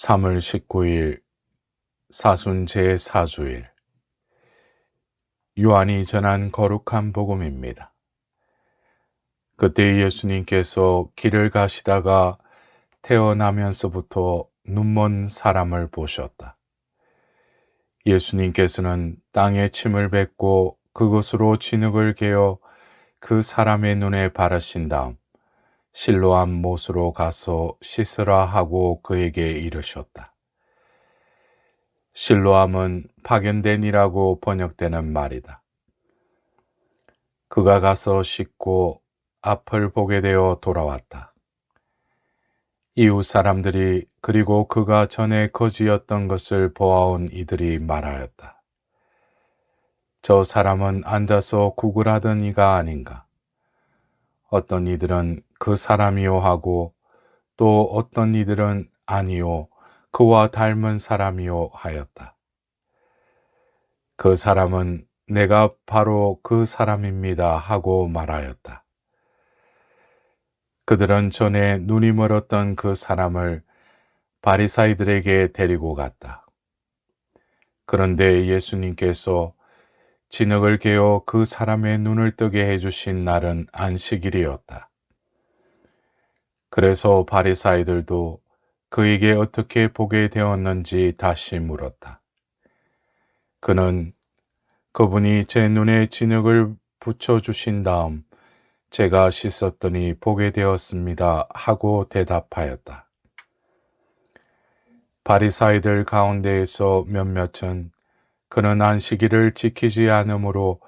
3월 19일 사순 제4주일 요한이 전한 거룩한 복음입니다. 그때 예수님께서 길을 가시다가 태어나면서부터 눈먼 사람을 보셨다. 예수님께서는 땅에 침을 뱉고 그것으로 진흙을 개어 그 사람의 눈에 바르신 다음 실로암 못으로 가서 씻으라 하고 그에게 이르셨다. 실로암은 파견된이라고 번역되는 말이다. 그가 가서 씻고 앞을 보게 되어 돌아왔다. 이웃 사람들이 그리고 그가 전에 거지였던 것을 보아온 이들이 말하였다. 저 사람은 앉아서 구글하던 이가 아닌가. 어떤 이들은 그 사람이요 하고 또 어떤 이들은 아니요 그와 닮은 사람이요 하였다. 그 사람은 내가 바로 그 사람입니다 하고 말하였다. 그들은 전에 눈이 멀었던 그 사람을 바리사이들에게 데리고 갔다. 그런데 예수님께서 진흙을 개어 그 사람의 눈을 뜨게 해주신 날은 안식일이었다. 그래서 바리사이들도 그에게 어떻게 보게 되었는지 다시 물었다. 그는 그분이 제 눈에 진흙을 붙여주신 다음 제가 씻었더니 보게 되었습니다 하고 대답하였다. 바리사이들 가운데에서 몇몇은 그는 안식일을 지키지 않으므로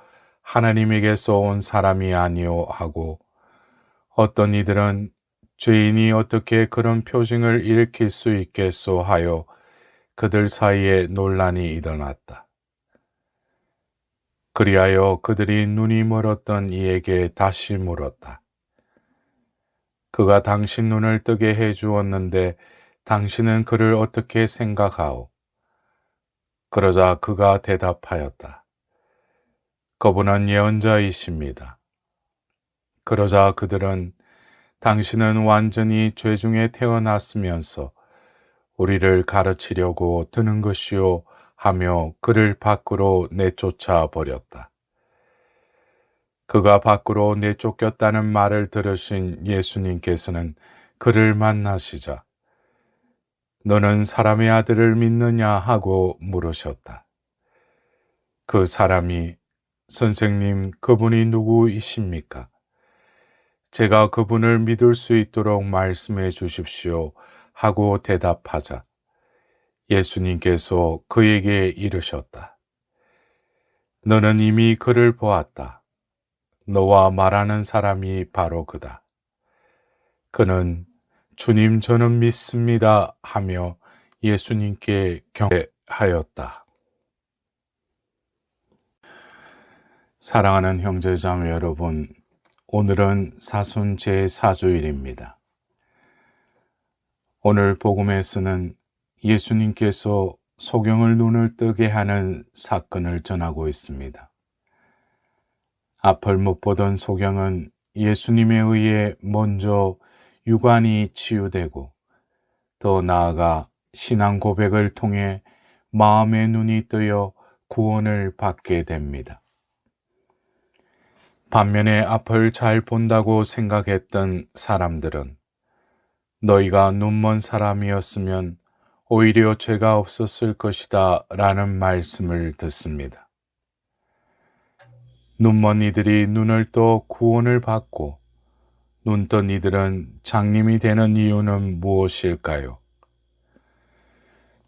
하나님에게서 온 사람이 아니오 하고 어떤 이들은 죄인이 어떻게 그런 표징을 일으킬 수 있겠소 하여 그들 사이에 논란이 일어났다. 그리하여 그들이 눈이 멀었던 이에게 다시 물었다. 그가 당신 눈을 뜨게 해 주었는데 당신은 그를 어떻게 생각하오? 그러자 그가 대답하였다. 그분은 예언자이십니다. 그러자 그들은 당신은 완전히 죄 중에 태어났으면서 우리를 가르치려고 드는 것이요 하며 그를 밖으로 내쫓아 버렸다. 그가 밖으로 내쫓겼다는 말을 들으신 예수님께서는 그를 만나시자 너는 사람의 아들을 믿느냐 하고 물으셨다. 그 사람이 선생님 그분이 누구이십니까? 제가 그분을 믿을 수 있도록 말씀해 주십시오 하고 대답하자 예수님께서 그에게 이르셨다. 너는 이미 그를 보았다. 너와 말하는 사람이 바로 그다. 그는 주님 저는 믿습니다 하며 예수님께 경배하였다. 사랑하는 형제자매 여러분, 오늘은 사순 제4주일입니다. 오늘 복음에 서는 예수님께서 소경을 눈을 뜨게 하는 사건을 전하고 있습니다. 앞을 못 보던 소경은 예수님에 의해 먼저 유관이 치유되고 더 나아가 신앙 고백을 통해 마음의 눈이 뜨여 구원을 받게 됩니다. 반면에 앞을 잘 본다고 생각했던 사람들은 너희가 눈먼 사람이었으면 오히려 죄가 없었을 것이다 라는 말씀을 듣습니다. 눈먼 이들이 눈을 떠 구원을 받고 눈뜬 이들은 장님이 되는 이유는 무엇일까요?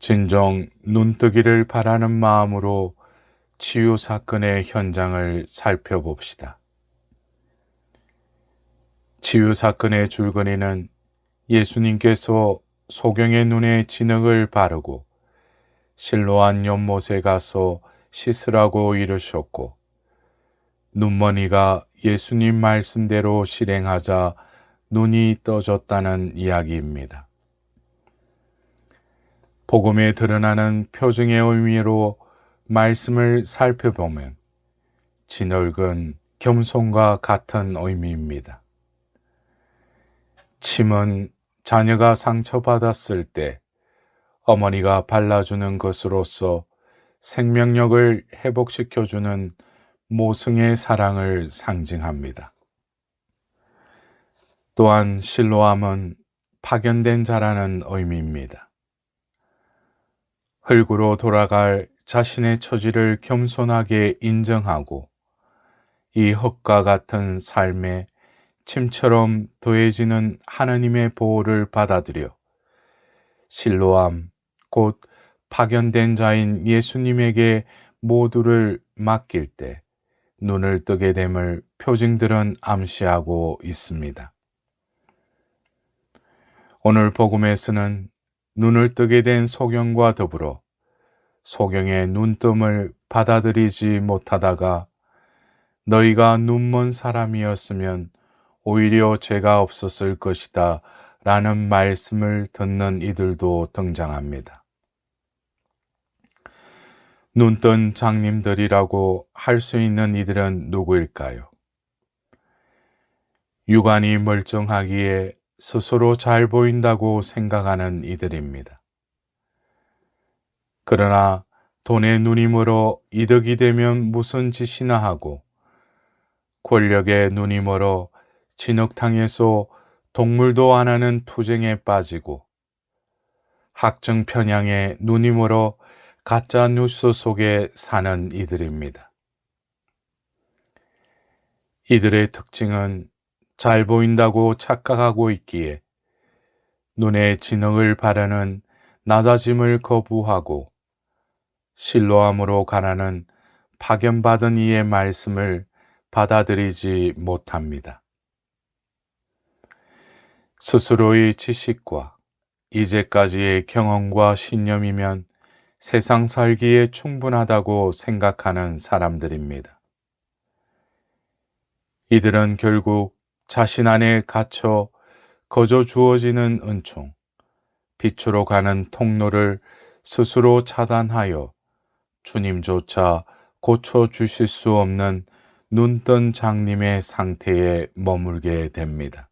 진정 눈뜨기를 바라는 마음으로 치유 사건의 현장을 살펴봅시다. 치유 사건의 줄거리는 예수님께서 소경의 눈에 진흙을 바르고 실로한 연못에 가서 씻으라고 이르셨고 눈머니가 예수님 말씀대로 실행하자 눈이 떠졌다는 이야기입니다. 복음에 드러나는 표징의 의미로 말씀을 살펴보면 진흙은 겸손과 같은 의미입니다. 침은 자녀가 상처받았을 때 어머니가 발라주는 것으로서 생명력을 회복시켜주는 모승의 사랑을 상징합니다. 또한 실로암은 파견된 자라는 의미입니다. 흙으로 돌아갈 자신의 처지를 겸손하게 인정하고 이 흙과 같은 삶에 침처럼 더해지는 하나님의 보호를 받아들여 실로암 곧 파견된 자인 예수님에게 모두를 맡길 때 눈을 뜨게 됨을 표징들은 암시하고 있습니다. 오늘 복음에서는 눈을 뜨게 된 소경과 더불어 소경의 눈뜸을 받아들이지 못하다가 너희가 눈먼 사람이었으면 오히려 죄가 없었을 것이다 라는 말씀을 듣는 이들도 등장합니다. 눈뜬 장님들이라고 할 수 있는 이들은 누구일까요? 육안이 멀쩡하기에 스스로 잘 보인다고 생각하는 이들입니다. 그러나 돈의 눈이 멀어 이득이 되면 무슨 짓이나 하고 권력의 눈이 멀어 진흙탕에서 동물도 안 하는 투쟁에 빠지고 학정 편향에 눈이 멀어 가짜 뉴스 속에 사는 이들입니다. 이들의 특징은 잘 보인다고 착각하고 있기에 눈에 진흙을 바르는 낮아짐을 거부하고 실로함으로 가라는 파견받은 이의 말씀을 받아들이지 못합니다. 스스로의 지식과 이제까지의 경험과 신념이면 세상 살기에 충분하다고 생각하는 사람들입니다. 이들은 결국 자신 안에 갇혀 거저 주어지는 은총, 빛으로 가는 통로를 스스로 차단하여 주님조차 고쳐 주실 수 없는 눈뜬 장님의 상태에 머물게 됩니다.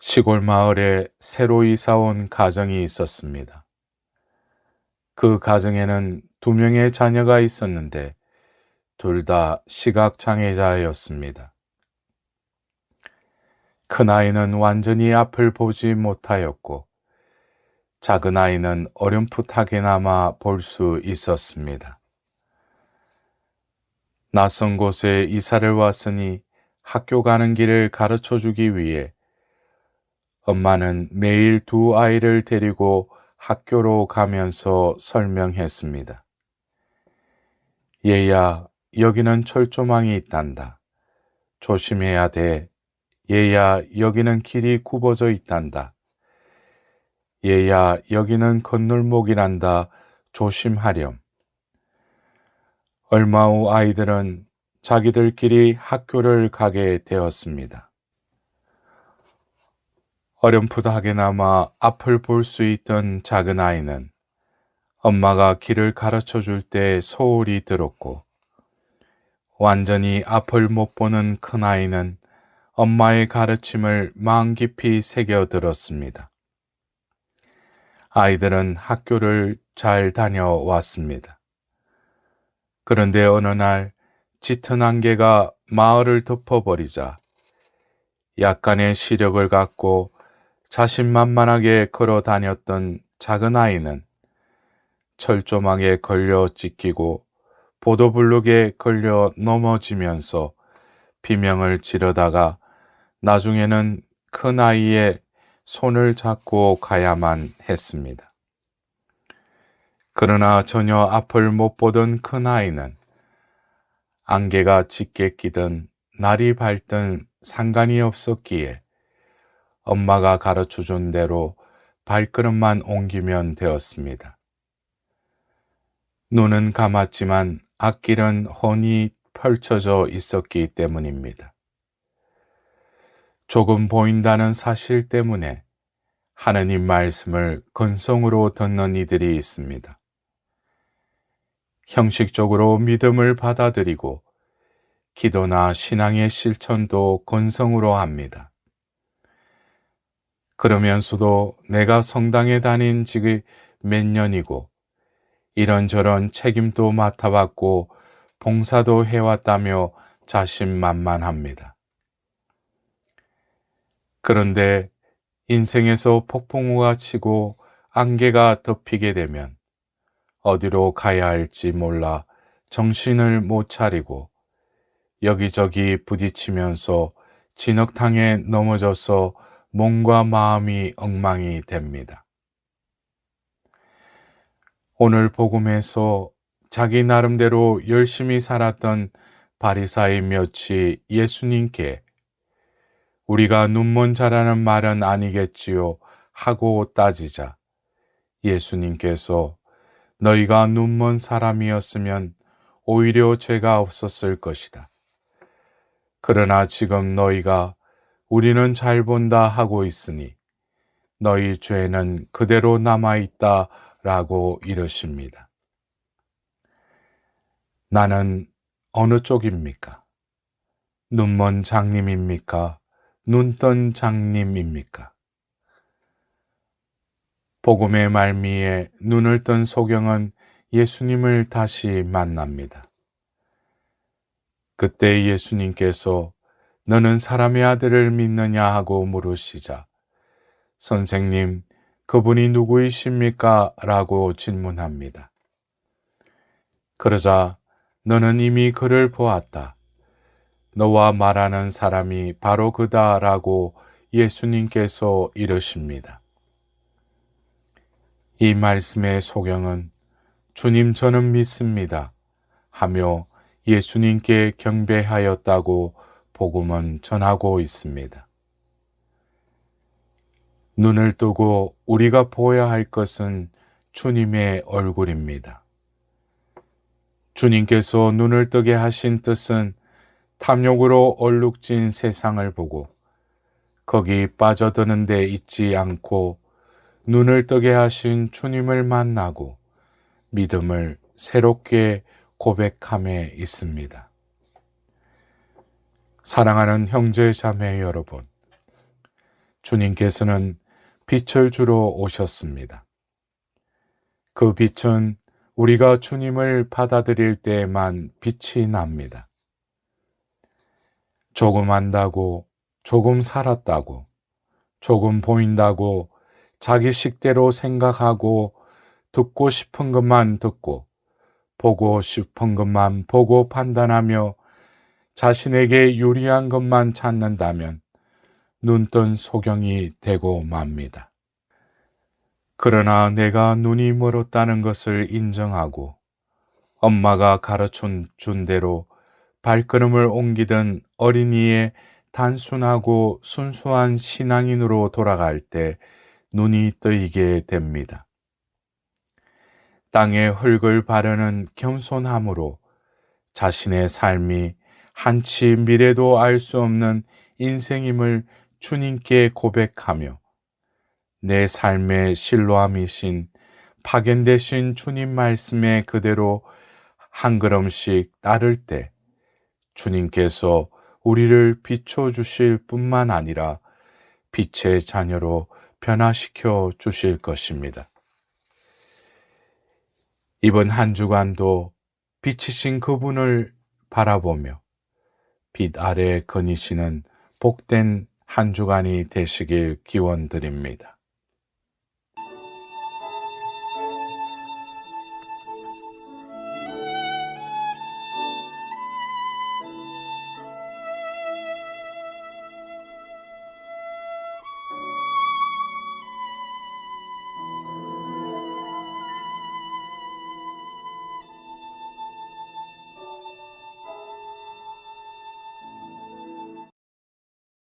시골 마을에 새로 이사 온 가정이 있었습니다. 그 가정에는 두 명의 자녀가 있었는데 둘 다 시각장애자였습니다. 큰아이는 완전히 앞을 보지 못하였고 작은 아이는 어렴풋하게나마 볼 수 있었습니다. 낯선 곳에 이사를 왔으니 학교 가는 길을 가르쳐 주기 위해 엄마는 매일 두 아이를 데리고 학교로 가면서 설명했습니다. 얘야, 여기는 철조망이 있단다. 조심해야 돼. 얘야, 여기는 길이 굽어져 있단다. 얘야, 여기는 건널목이란다. 조심하렴. 얼마 후 아이들은 자기들끼리 학교를 가게 되었습니다. 어렴풋하게나마 앞을 볼 수 있던 작은 아이는 엄마가 길을 가르쳐 줄 때 소홀히 들었고 완전히 앞을 못 보는 큰 아이는 엄마의 가르침을 마음 깊이 새겨 들었습니다. 아이들은 학교를 잘 다녀왔습니다. 그런데 어느 날 짙은 안개가 마을을 덮어버리자 약간의 시력을 갖고 자신만만하게 걸어 다녔던 작은 아이는 철조망에 걸려 찢기고 보도블록에 걸려 넘어지면서 비명을 지르다가 나중에는 큰 아이의 손을 잡고 가야만 했습니다. 그러나 전혀 앞을 못 보던 큰 아이는 안개가 짙게 끼든 날이 밝든 상관이 없었기에 엄마가 가르쳐 준 대로 발걸음만 옮기면 되었습니다. 눈은 감았지만 앞길은 훤히 펼쳐져 있었기 때문입니다. 조금 보인다는 사실 때문에 하느님 말씀을 건성으로 듣는 이들이 있습니다. 형식적으로 믿음을 받아들이고 기도나 신앙의 실천도 건성으로 합니다. 그러면서도 내가 성당에 다닌 지가 몇 년이고 이런저런 책임도 맡아봤고 봉사도 해왔다며 자신만만합니다. 그런데 인생에서 폭풍우가 치고 안개가 덮이게 되면 어디로 가야 할지 몰라 정신을 못 차리고 여기저기 부딪히면서 진흙탕에 넘어져서 몸과 마음이 엉망이 됩니다. 오늘 복음에서 자기 나름대로 열심히 살았던 바리사의 몇이 예수님께 우리가 눈먼 자라는 말은 아니겠지요 하고 따지자 예수님께서 너희가 눈먼 사람이었으면 오히려 죄가 없었을 것이다. 그러나 지금 너희가 우리는 잘 본다 하고 있으니 너희 죄는 그대로 남아있다 라고 이러십니다. 나는 어느 쪽입니까? 눈먼 장님입니까? 눈뜬 장님입니까? 복음의 말미에 눈을 뜬 소경은 예수님을 다시 만납니다. 그때 예수님께서 너는 사람의 아들을 믿느냐 하고 물으시자 선생님, 그분이 누구이십니까? 라고 질문합니다. 그러자 너는 이미 그를 보았다. 너와 말하는 사람이 바로 그다라고 예수님께서 이러십니다. 이 말씀의 소경은 주님 저는 믿습니다 하며 예수님께 경배하였다고 복음은 전하고 있습니다. 눈을 뜨고 우리가 보아야 할 것은 주님의 얼굴입니다. 주님께서 눈을 뜨게 하신 뜻은 탐욕으로 얼룩진 세상을 보고 거기 빠져드는 데 있지 않고 눈을 뜨게 하신 주님을 만나고 믿음을 새롭게 고백함에 있습니다. 사랑하는 형제 자매 여러분, 주님께서는 빛을 주러 오셨습니다. 그 빛은 우리가 주님을 받아들일 때에만 빛이 납니다. 조금 안다고, 조금 살았다고, 조금 보인다고 자기 식대로 생각하고 듣고 싶은 것만 듣고 보고 싶은 것만 보고 판단하며 자신에게 유리한 것만 찾는다면 눈뜬 소경이 되고 맙니다. 그러나 내가 눈이 멀었다는 것을 인정하고 엄마가 가르쳐 준 대로 발걸음을 옮기던 어린이의 단순하고 순수한 신앙인으로 돌아갈 때 눈이 뜨이게 됩니다. 땅에 흙을 바르는 겸손함으로 자신의 삶이 한치 미래도 알 수 없는 인생임을 주님께 고백하며 내 삶의 신로함이신 파견되신 주님 말씀에 그대로 한 걸음씩 따를 때 주님께서 우리를 비춰주실 뿐만 아니라 빛의 자녀로 변화시켜 주실 것입니다. 이번 한 주간도 빛이신 그분을 바라보며 빛 아래 거니시는 복된 한 주간이 되시길 기원 드립니다.